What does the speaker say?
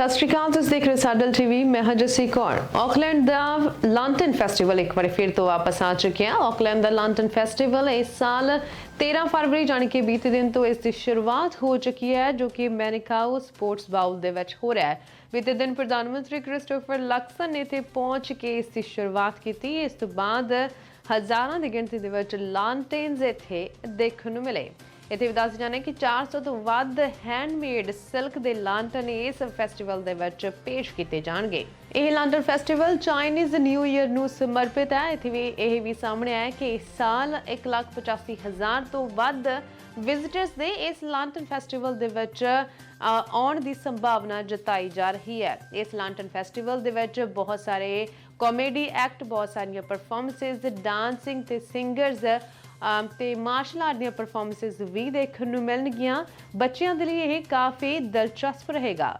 ਸਤਿ ਸ਼੍ਰੀ ਅਕਾਲ, ਤੁਸੀਂ ਦੇਖ ਰਹੇ ਹੋ ਸਾਡਲ ਟੀਵੀ ਮੈਂ ਹਾਂ ਜੱਸੀ ਕੌਰ। ਆਕਲੈਂਡ ਦਾ ਲਾਂਟਨ ਫੈਸਟੀਵਲ ਇੱਕ ਵਾਰ ਫਿਰ ਤੋਂ ਵਾਪਸ ਆ ਚੁੱਕਿਆ ਆਕਲੈਂਡ ਦਾ ਲਾਂਟਨ ਫੈਸਟੀਵਲ ਇਸ ਸਾਲ 13 ਫਰਵਰੀ ਜਾਣੀ ਕਿ ਬੀਤੇ ਦਿਨ ਤੋਂ ਇਸ ਦੀ ਸ਼ੁਰੂਆਤ ਹੋ ਚੁੱਕੀ ਹੈ, ਜੋ ਕਿ ਮੈਨਿਕਾਓ ਸਪੋਰਟਸ ਬਾਉਲ ਦੇ ਵਿੱਚ ਹੋ ਰਿਹਾ ਹੈ। ਬੀਤੇ ਦਿਨ ਪ੍ਰਧਾਨ ਮੰਤਰੀ ਕ੍ਰਿਸਟੋਫਰ ਲਕਸਨ ਨੇ ਇੱਥੇ ਪਹੁੰਚ ਕੇ ਇਸ ਦੀ ਸ਼ੁਰੂਆਤ ਕੀਤੀ। ਇਸ ਤੋਂ ਬਾਅਦ ਹਜ਼ਾਰਾਂ ਦੀ ਗਿਣਤੀ ਦੇ ਵਿੱਚ ਲਾਂਟੇਨਸ ਇੱਥੇ ਦੇਖਣ ਨੂੰ ਮਿਲੇ। ਇੱਥੇ ਵੀ ਦੱਸ ਜਾਣਾ ਕਿ 400 ਤੋਂ ਵੱਧ ਹੈਂਡਮੇਡ ਸਿਲਕ ਦੇ ਲਾਂਟਨ ਇਸ ਫੈਸਟੀਵਲ ਦੇ ਵਿੱਚ ਪੇਸ਼ ਕੀਤੇ ਜਾਣਗੇ। ਇਹ lantern festival Chinese new year ਨੂੰ ਸਮਰਪਿਤ ਹੈ। ਇੱਥੇ ਵੀ ਇਹ ਵੀ ਸਾਹਮਣੇ ਆਇਆ ਕਿ ਇਸ ਸਾਲ 185000 ਤੋਂ ਵੱਧ ਵਿਜ਼ਿਟਰਸ ਦੇ ਇਸ ਲਾਂਟਨ ਫੈਸਟੀਵਲ ਦੇ ਵਿੱਚ ਆਉਣ ਦੀ ਸੰਭਾਵਨਾ ਜਤਾਈ ਜਾ ਰਹੀ ਹੈ। ਇਸ ਲਾਂਟਨ ਫੈਸਟੀਵਲ ਦੇ ਵਿੱਚ ਬਹੁਤ ਸਾਰੇ ਕਾਮੇਡੀ ਐਕਟ ਬਹੁਤ ਸਾਰੀਆਂ ਪਰਫਾਰਮੈਂਸਸ ਡਾਂਸਿੰਗ ਤੇ ਸਿੰਗਰਸ ਤੇ ਮਾਰਸ਼ਲ ਆਰਟ ਦੀਆਂ ਪਰਫਾਰਮੈਂਸਸ ਵੀ ਦੇਖਣ ਨੂੰ ਮਿਲਣਗੀਆਂ। ਬੱਚਿਆਂ ਦੇ ਲਈ ਇਹ ਕਾਫੀ ਦਿਲਚਸਪ ਰਹੇਗਾ।